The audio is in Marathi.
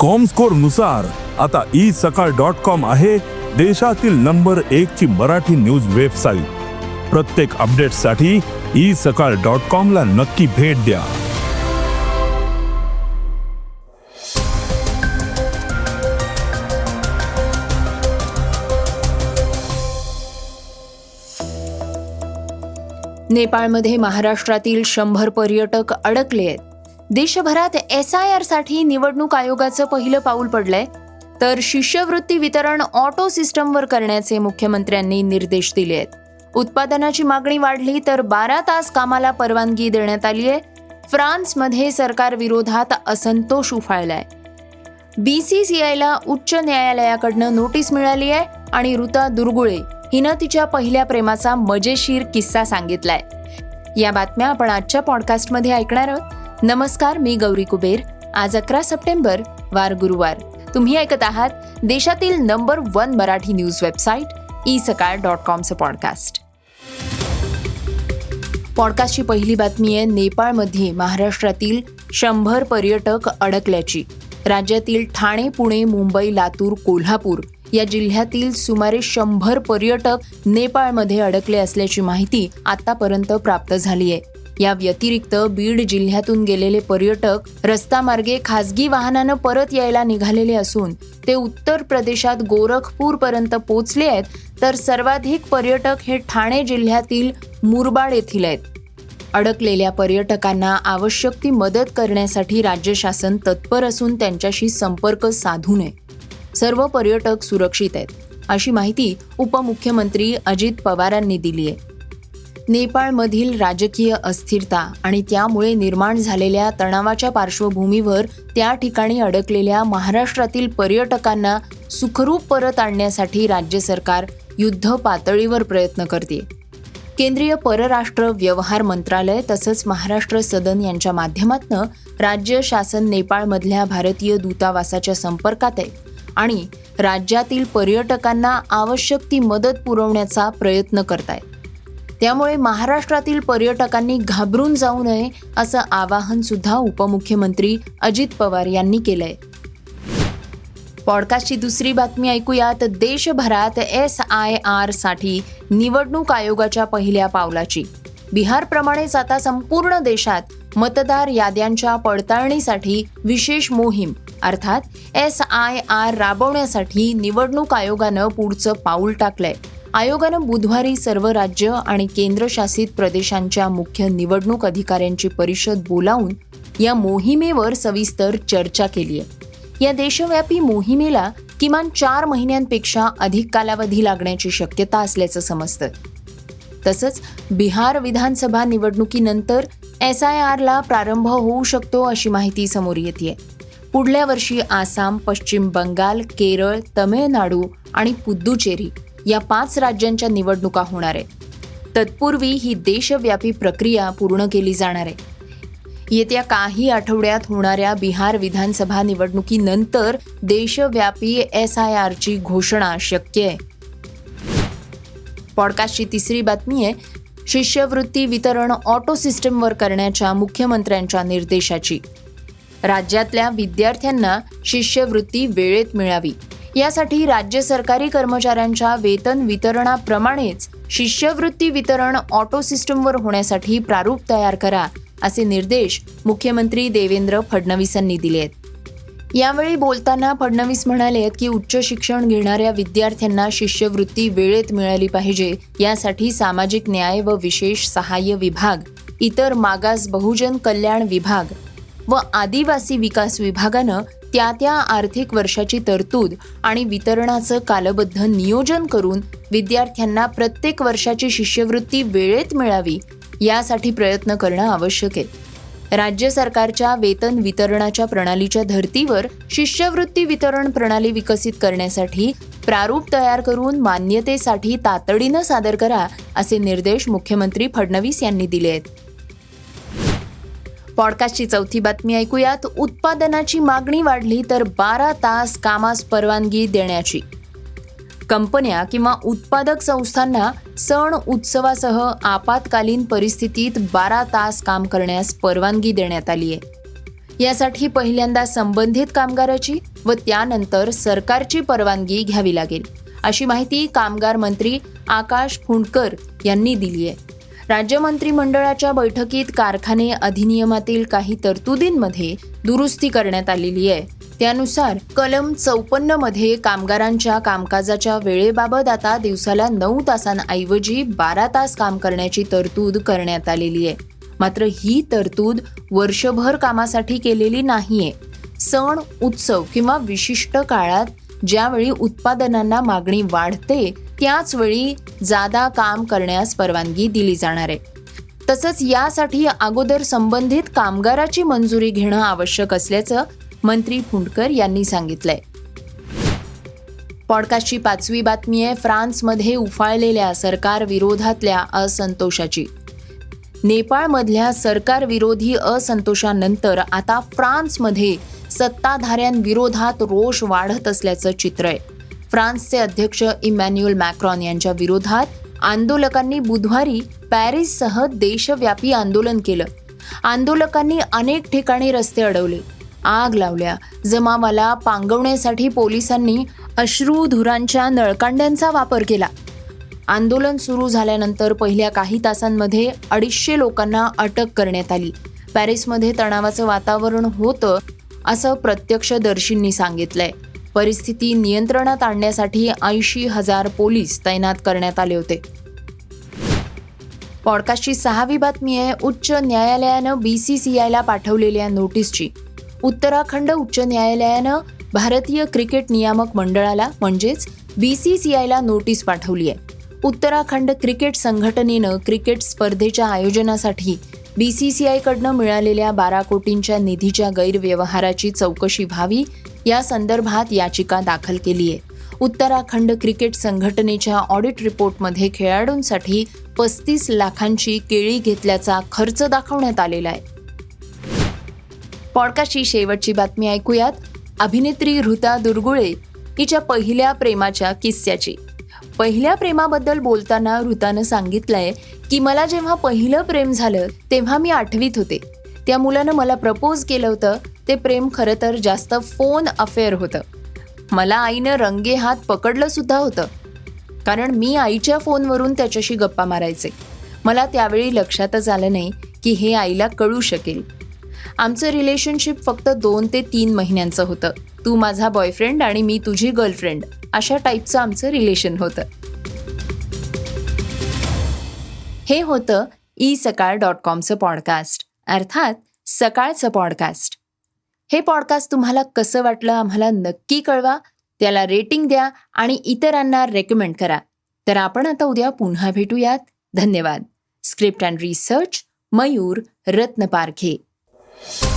कॉमस्कोरनुसार आता ई सकाळ डॉट कॉम आहे देशातील नंबर एक ची मराठी न्यूज वेबसाईट प्रत्येक अपडेटसाठी ई सकाळ डॉट कॉम ला नक्की भेट द्या. नेपाळमध्ये महाराष्ट्रातील शंभर पर्यटक अडकले आहेत. देशभरात एस आय आरसाठी निवडणूक आयोगाचं पहिलं पाऊल पडलंय. तर शिष्यवृत्ती वितरण ऑटो सिस्टमवर करण्याचे मुख्यमंत्र्यांनी निर्देश दिले आहेत. उत्पादनाची मागणी वाढली तर बारा तास कामाला परवानगी देण्यात आली आहे. फ्रान्समध्ये सरकार विरोधात असंतोष उफाळलाय. बी सी सी आयला उच्च न्यायालयाकडनं नोटीस मिळाली आहे आणि ऋता दुर्गुळे हिनं तिच्या पहिल्या प्रेमाचा मजेशीर किस्सा सांगितलाय. या बातम्या आपण आजच्या पॉडकास्टमध्ये ऐकणार आहोत. नमस्कार मी गौरी कुबेर. आज अकरा सप्टेंबर वार गुरुवार. तुम्ही ऐकत आहात देशातील number one Marathi news website e Sakal dot कॉमचं podcast पॉडकास्टची पहिली बातमी आहे नेपाळमध्ये महाराष्ट्रातील शंभर पर्यटक अडकल्याची. राज्यातील ठाणे पुणे मुंबई लातूर कोल्हापूर या जिल्ह्यातील सुमारे शंभर पर्यटक नेपाळमध्ये अडकले असल्याची माहिती आतापर्यंत प्राप्त झाली आहे. या व्यतिरिक्त बीड जिल्ह्यातून गेलेले पर्यटक रस्तामार्गे खासगी वाहनानं परत यायला निघालेले असून ते उत्तर प्रदेशात गोरखपूर पर्यंत पोचले आहेत तर सर्वाधिक पर्यटक हे ठाणे जिल्ह्यातील मुरबाड येथील आहेत. अडकलेल्या पर्यटकांना आवश्यक ती मदत करण्यासाठी राज्य शासन तत्पर असून त्यांच्याशी संपर्क साधू नये. सर्व पर्यटक सुरक्षित आहेत अशी माहिती उपमुख्यमंत्री अजित पवारांनी दिली आहे. नेपाळमधील राजकीय अस्थिरता आणि त्यामुळे निर्माण झालेल्या तणावाच्या पार्श्वभूमीवर त्या ठिकाणी अडकलेल्या महाराष्ट्रातील पर्यटकांना सुखरूप परत आणण्यासाठी राज्य सरकार युद्ध पातळीवर प्रयत्न करते. केंद्रीय परराष्ट्र व्यवहार मंत्रालय तसंच महाराष्ट्र सदन यांच्या माध्यमातून राज्य शासन नेपाळमधल्या भारतीय दूतावासाच्या संपर्कात आहे आणि राज्यातील पर्यटकांना आवश्यक ती मदत पुरवण्याचा प्रयत्न करतायत. त्यामुळे महाराष्ट्रातील पर्यटकांनी घाबरून जाऊ नये असं आवाहन सुद्धा उपमुख्यमंत्री अजित पवार यांनी केलंय. पॉडकास्टची दुसरी बातमी ऐकूयात. देशभरात एस आय आरसाठी निवडणूक आयोगाच्या पहिल्या पावलाची. बिहारप्रमाणेच आता संपूर्ण देशात मतदार याद्यांच्या पडताळणीसाठी विशेष मोहीम अर्थात एस आय आर राबवण्यासाठी निवडणूक आयोगानं पुढचं पाऊल टाकलंय. आयोगानं बुधवारी सर्व राज्य आणि केंद्रशासित प्रदेशांच्या मुख्य निवडणूक अधिकाऱ्यांची परिषद बोलावून या मोहिमेवर सविस्तर चर्चा केली आहे. या देशव्यापी मोहिमेला किमान चार महिन्यांपेक्षा अधिक कालावधी लागण्याची शक्यता असल्याचं समजतं. तसंच बिहार विधानसभा निवडणुकीनंतर एस आय आरला प्रारंभ होऊ शकतो अशी माहिती समोर येते पुढल्या वर्षी आसाम पश्चिम बंगाल केरळ तमिळनाडू आणि पुद्दुचेरी या पाच राज्यांच्या निवडणुका होणार आहेत. तत्पूर्वी ही देशव्यापी प्रक्रिया पूर्ण केली जाणार आहे. येत्या काही आठवड्यात होणाऱ्या बिहार विधानसभा निवडणुकीनंतर देशव्यापी एस आय आरची घोषणा शक्य आहे. पॉडकास्टची तिसरी बातमी आहे शिष्यवृत्ती वितरण ऑटो सिस्टमवर करण्याच्या मुख्यमंत्र्यांच्या निर्देशाची. राज्यातल्या विद्यार्थ्यांना शिष्यवृत्ती वेळेत मिळावी. यासाठी राज्य सरकारी कर्मचाऱ्यांच्या वेतन वितरणाप्रमाणेच शिष्यवृत्ती वितरण ऑटो सिस्टमवर होण्यासाठी प्रारूप तयार करा असे निर्देश मुख्यमंत्री देवेंद्र फडणवीसांनी दिले आहेत. यावेळी बोलताना फडणवीस म्हणाले की उच्च शिक्षण घेणाऱ्या विद्यार्थ्यांना शिष्यवृत्ती वेळेत मिळाली पाहिजे यासाठी सामाजिक न्याय व विशेष सहाय्य विभाग इतर मागास बहुजन कल्याण विभाग व आदिवासी विकास विभागानं त्या त्या आर्थिक वर्षाची तरतूद आणि वितरणाचं कालबद्ध नियोजन करून विद्यार्थ्यांना प्रत्येक वर्षाची शिष्यवृत्ती वेळेत मिळावी यासाठी प्रयत्न करणं आवश्यक आहे. राज्य सरकारच्या वेतन वितरणाच्या प्रणालीच्या धर्तीवर शिष्यवृत्ती वितरण प्रणाली विकसित करण्यासाठी प्रारूप तयार करून मान्यतेसाठी तातडीनं सादर करा असे निर्देश मुख्यमंत्री फडणवीस यांनी दिले आहेत. पॉडकास्टची चौथी बातमी ऐकूयात. उत्पादनाची मागणी वाढली तर बारा तास कामास परवानगी देण्याची. कंपन्या किंवा उत्पादक संस्थांना सण उत्सवासह आपत्कालीन परिस्थितीत बारा तास काम करण्यास परवानगी देण्यात आली आहे. यासाठी पहिल्यांदा संबंधित कामगाराची व त्यानंतर सरकारची परवानगी घ्यावी लागेल अशी माहिती कामगार मंत्री आकाश फुंडकर यांनी दिली आहे. राज्य मंत्रिमंडळाच्या बैठकीत कारखाने अधिनियमातील काही तरतुदींमध्ये दुरुस्ती करण्यात आलेली आहे. त्यानुसार कलम चौपन्नमध्ये कामगारांच्या कामकाजाच्या वेळेबाबत आता दिवसाला नऊ तासांऐवजी बारा तास काम करण्याची तरतूद करण्यात आलेली आहे. मात्र ही तरतूद वर्षभर कामासाठी केलेली नाहीये. सण उत्सव किंवा विशिष्ट काळात ज्यावेळी उत्पादनांना मागणी वाढते त्याच वेळी जादा काम करण्यास परवानगी दिली जाणार आहे. तसंच यासाठी अगोदर संबंधित कामगाराची मंजुरी घेणं आवश्यक असल्याचं मंत्री फुंडकर यांनी सांगितलंय. पॉडकास्टची पाचवी बातमी आहे फ्रान्समध्ये उफाळलेल्या सरकार विरोधातल्या असंतोषाची. नेपाळमधल्या सरकारविरोधी असंतोषानंतर आता फ्रान्समध्ये सत्ताधाऱ्यांविरोधात रोष वाढत असल्याचं चित्र आहे. फ्रान्सचे अध्यक्ष इमॅन्युअल मॅक्रॉन यांच्या विरोधात आंदोलकांनी बुधवारी पॅरिससह देशव्यापी आंदोलन केलं. आंदोलकांनी अनेक ठिकाणी रस्ते अडवले. आग लावल्या. जमावाला पांगवण्यासाठी पोलिसांनी अश्रू धुरांच्या नळकांड्यांचा वापर केला. आंदोलन सुरू झाल्यानंतर पहिल्या काही तासांमध्ये अडीचशे लोकांना अटक करण्यात आली. पॅरिसमध्ये तणावाचं वातावरण होतं असं प्रत्यक्षदर्शींनी सांगितलंय. परिस्थिती नियंत्रणात आणण्यासाठी ऐंशी हजार पोलीस तैनात करण्यात आले होते. पॉडकास्टची सहावी बातमी आहे उच्च न्यायालयानं बी सी सी आयला पाठवलेल्या नोटीसची. उत्तराखंड उच्च न्यायालयानं भारतीय क्रिकेट नियामक मंडळाला म्हणजेच बी सी सी आयला नोटीस पाठवली आहे. उत्तराखंड क्रिकेट संघटनेनं क्रिकेट स्पर्धेच्या आयोजनासाठी बीसीसीआयकडनं मिळालेल्या बारा कोटींच्या निधीच्या गैरव्यवहाराची चौकशी व्हावी या संदर्भात याचिका दाखल केली आहे. उत्तराखंड क्रिकेट संघटनेच्या ऑडिट रिपोर्टमध्ये खेळाडूंसाठी पस्तीस लाखांची केळी घेतल्याचा खर्च दाखवण्यात आलेला आहे. पॉडकास्टची शेवटची बातमी ऐकूयात. अभिनेत्री ऋता दुर्गुळे हिच्या पहिल्या प्रेमाच्या किस्स्याची. पहिल्या प्रेमाबद्दल बोलताना ऋतानं सांगितलंय की मला जेव्हा पहिलं प्रेम झालं तेव्हा मी आठवीत होते. त्या मुलानं मला प्रपोज केलं होतं. ते प्रेम खरं तर जास्त फोन अफेअर होतं. मला आईनं रंगे हात पकडलं सुद्धा होतं. कारण मी आईच्या फोनवरून त्याच्याशी गप्पा मारायचे. मला त्यावेळी लक्षातच आलं नाही की हे आईला कळू शकेल. आमचं रिलेशनशिप फक्त दोन ते तीन महिन्यांचं होतं. तू माझा बॉयफ्रेंड आणि मी तुझी गर्लफ्रेंड अशा टाईपचं आमचं रिलेशन होतं. हे होतं ई सकाळ डॉट कॉमचं पॉडकास्ट अर्थात सकाळचं पॉडकास्ट हे पॉडकास्ट तुम्हाला कसं वाटलं आम्हाला नक्की कळवा. त्याला रेटिंग द्या आणि इतरांना रेकमेंड करा. तर आपण आता उद्या पुन्हा भेटूयात. धन्यवाद. Script and research Mayur Ratnaparkhe you